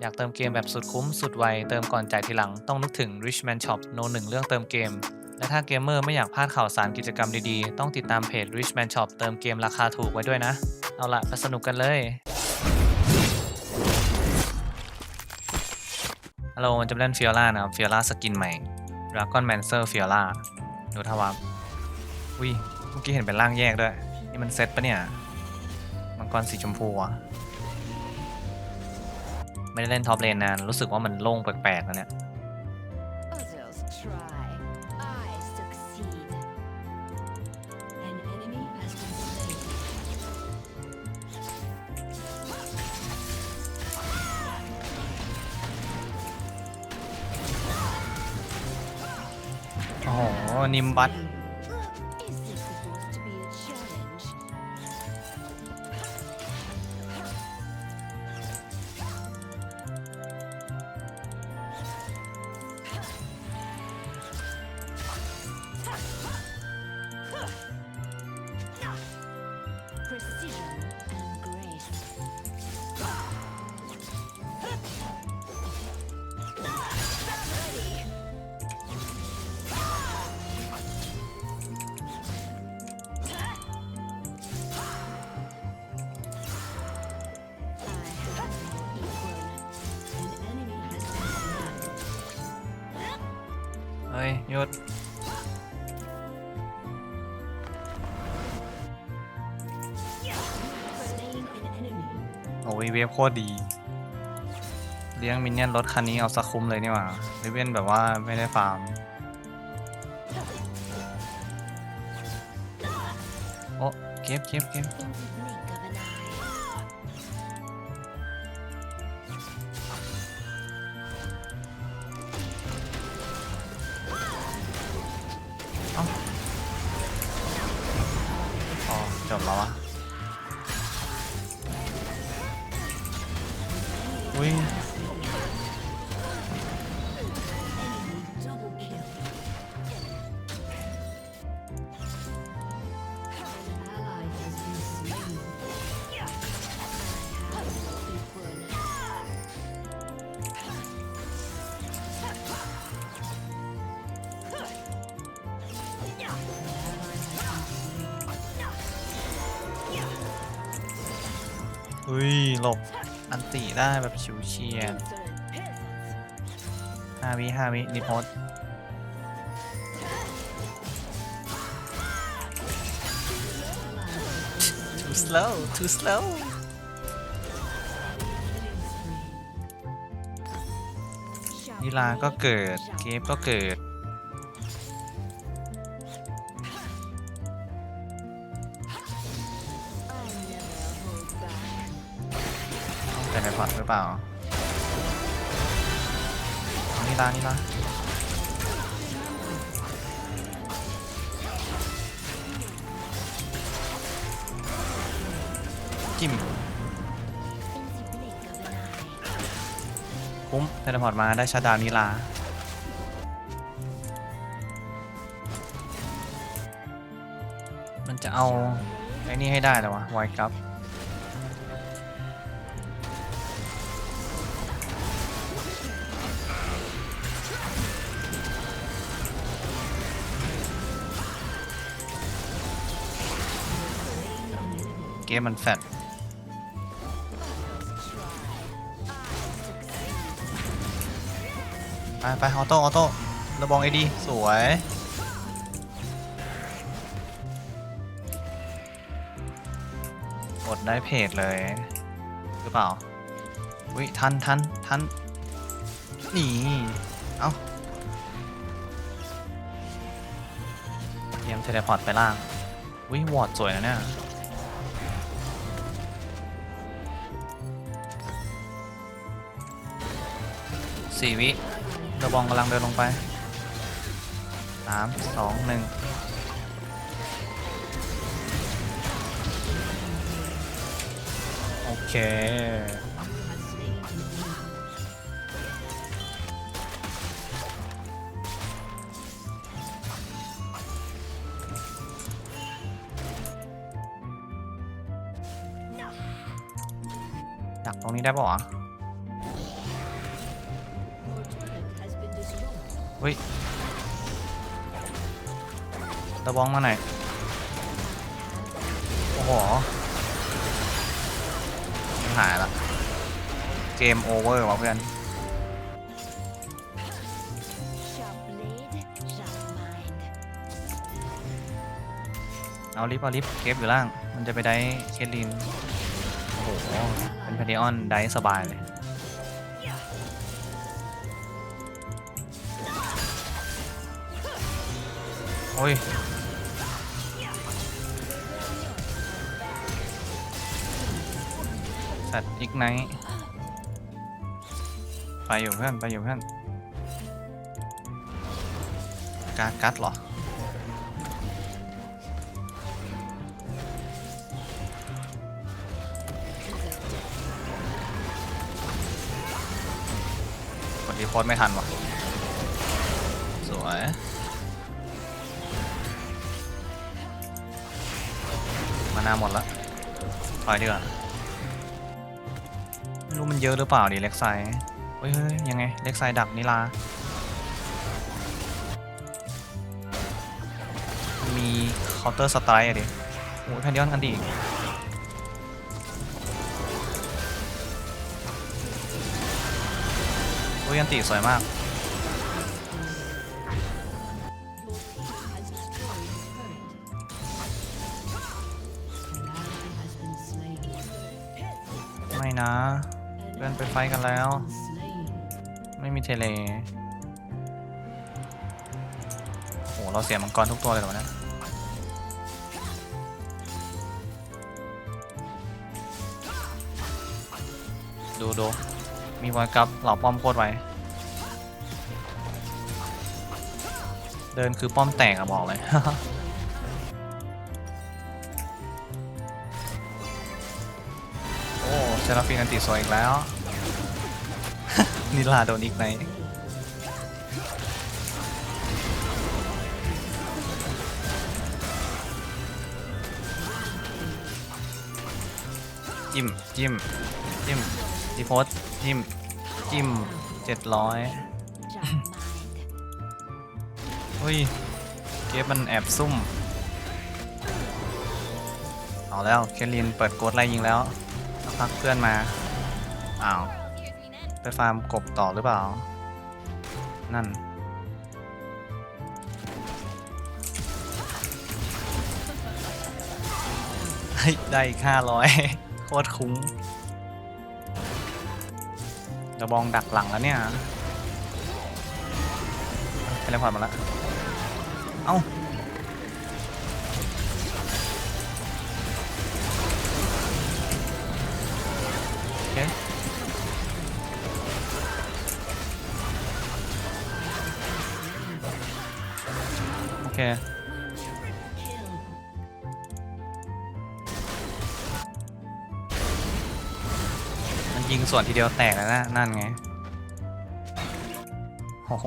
อยากเติมเกมแบบสุดคุ้มสุดไว เติมก่อนจ่ายทีหลัง ต้องนึกถึง Richman Shop โนหนึ่งเรื่องเติมเกม และถ้าเกมเมอร์ไม่อยากพลาดข่าวสารกิจกรรมดีๆ ต้องติดตามเพจ Richman Shop เติมเกมราคาถูกไว้ด้วยนะ เอาละไปสนุกกันเลยฮัลโหลจะเล่นฟิออร่านะครับฟิออร่าสกินใหม่ Dragon Mancer ฟิออร่าดูท่าวับอุ้ยเมื่อกี้เห็นเป็นร่างแยกด้วย นี่มันเซตปะเนี่ย มังกรสีชมพูอะ ไม่ได้เล่นท็อปเลนนาน รู้สึกว่ามันโล่งแปลกๆนะเนี่ย Others try. I succeed. An enemy has been slain. โอ้โหนิมบัต ฮ้ยหยุดโอ้ยเวฟโคตรดี เลี้ยงมินเนี่ยนรถคันนี้เอาสักคุ้มเลยนี่หว่าเลเว่นแบบว่าไม่ได้ฟาร์ม โอ้เก็บเก็บเก็บ อจบ อุ้ยหลบอันติได้แบบชิวเฉียด Insolent peasants. ห้าวิห้าวินิโพส too slow too slow นิลาก็เกิด เกฟก็เกิด เป็นในพอร์ตหรือเปล่านิลานิลาจิ้มคุ้มเทเลพอร์ตมาได้ชาดาวนิลามันจะเอาไอ้นี่ให้ได้แล้ววะไวครับ เกมมันแฟดไปไปออโต้ออโต้ระบองไอดี สวย กดได้เพจเลย หรือเปล่าอุ้ย ทันทันทันหนีเอ้าเตรียมเทเลพอร์ตไปล่างวิวอร์ดสวยนะเนี่ย สี่วิเดอะบองกำลังเดินลงไปสามสองหนึ่งโอเคดักตรงนี้ได้ป่าวะ เฮ้ยตะบองมาหน่อยโอ้โหไม่หายละเกมโอเวอร์ว่ะเพื่อน Sharp blade, sharp mind. เอาลิฟต์เอาลิฟต์เก็บอยู่ล่าง มันจะไปได้เคทลิน โอ้โห เป็นพาริออนได้สบายเลย โอ้ยสัตว์อีกไนท์ไปอยู่เพื่อนไปอยู่เพื่อนกากัดเหรอรีโพสต์ไม่ทันว่ะสวย นาหมดละถอยดีกว่าไม่รู้มันเยอะหรือเปล่าดิเล็กไซเฮ้ยเฮ้ยยังไง เล็กไซดักนิลา มีเคาน์เตอร์สไตร์อะดิโอ้ยแพนดิออนกันดีโอ้ยอันติสวยมาก ฟกันแล้ว ไม่มีเทเลโหเราเสียมังกรทุกตัวเลยหรอวะเนี่ยดูดูมีวอยกับเหล่าป้อมโคตรไวเดินคือป้อมแตกอะบอกเลยโอ้เซราฟินอันติสวยอีกแล้ว นิลาโดนอีกไหนจิ้มจิ้มจิ้มดีโพสจิ้มจิ้มเจ็ดร้อยเฮ้ย เกฟมันแอบซุ่ม เอาแล้ว เคลินเปิดโกดไล่ยิงแล้วพักเพื่อนมา อ้าว ไปฟาร์มกบต่อหรือเปล่า นั่นเฮ้ได้อีกห้าร้อยโคตรคุ้มกระบองดักหลังแล้วเนี่ยเทเลพอร์ตมาแล้ว เอ้า มันยิงส่วนทีเดียวแตกแล้วนะ นั่นไงโอ้โห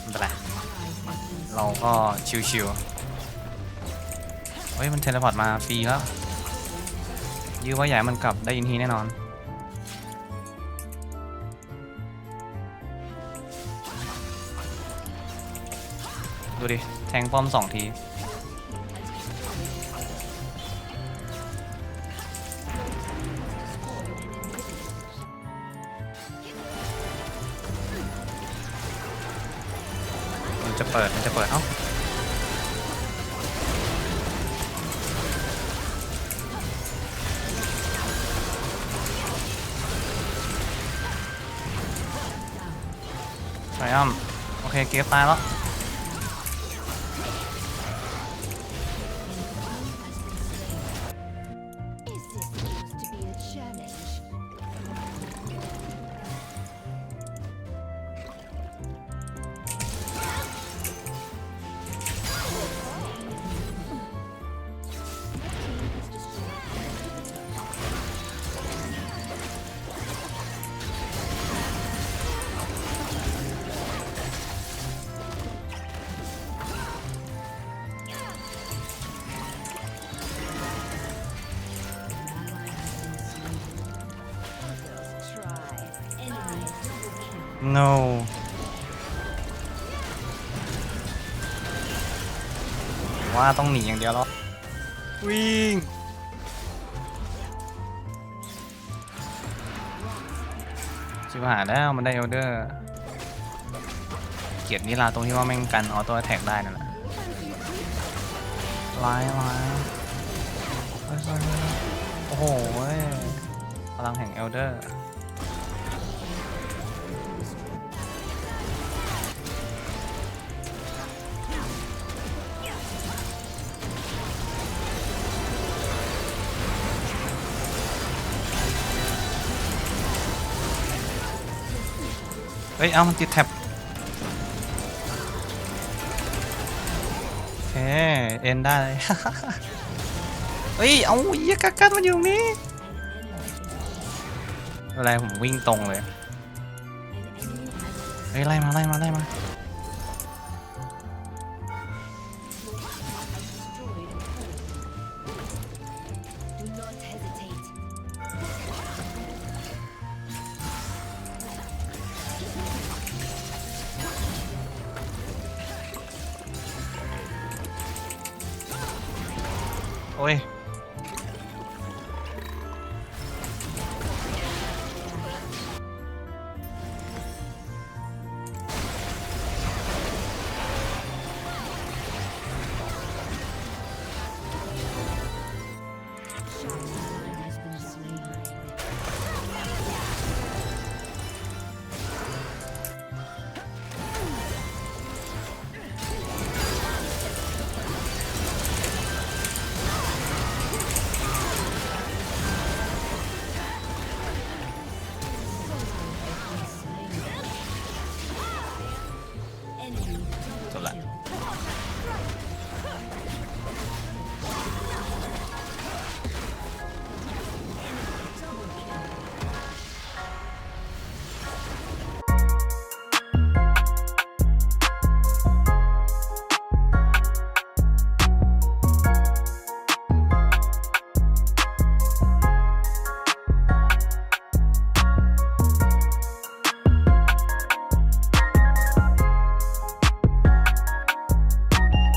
ไม่เป็นไรเราก็ชิวๆเฮ้ย มันเทเลพอร์ตมาฟรีแล้ว ยื้อว่าใหญ่มันกลับได้ยินทีแน่นอน ดูดิ แทงป้อมสองทีมันจะเปิด มันจะเปิด เอ้าไทอัมโอเค เกฟตายแล้ว no ว่าต้องหนีอย่างเดียวแล้ว วิ่ง ชิบหายแล้วมันได้เอลเดอร์ เกลียดนิลาตรงที่ว่าแม่งกันออโต้แท็กได้นั่นแหละร้ายร้ายเฮ้ยเฮ้ยเฮ้ยโอ้โหเว้ยพลังแห่งเอลเดอร์ เฮ้ย เอามันติดแท็บโอเคเอ็นได้ เฮ้ย เอาเหี้ยกักกันมันอยู่ตรงนี้ อะไรผมวิ่งตรงเลย เฮ้ยไล่มาไล่มาไล่มา โอ้ย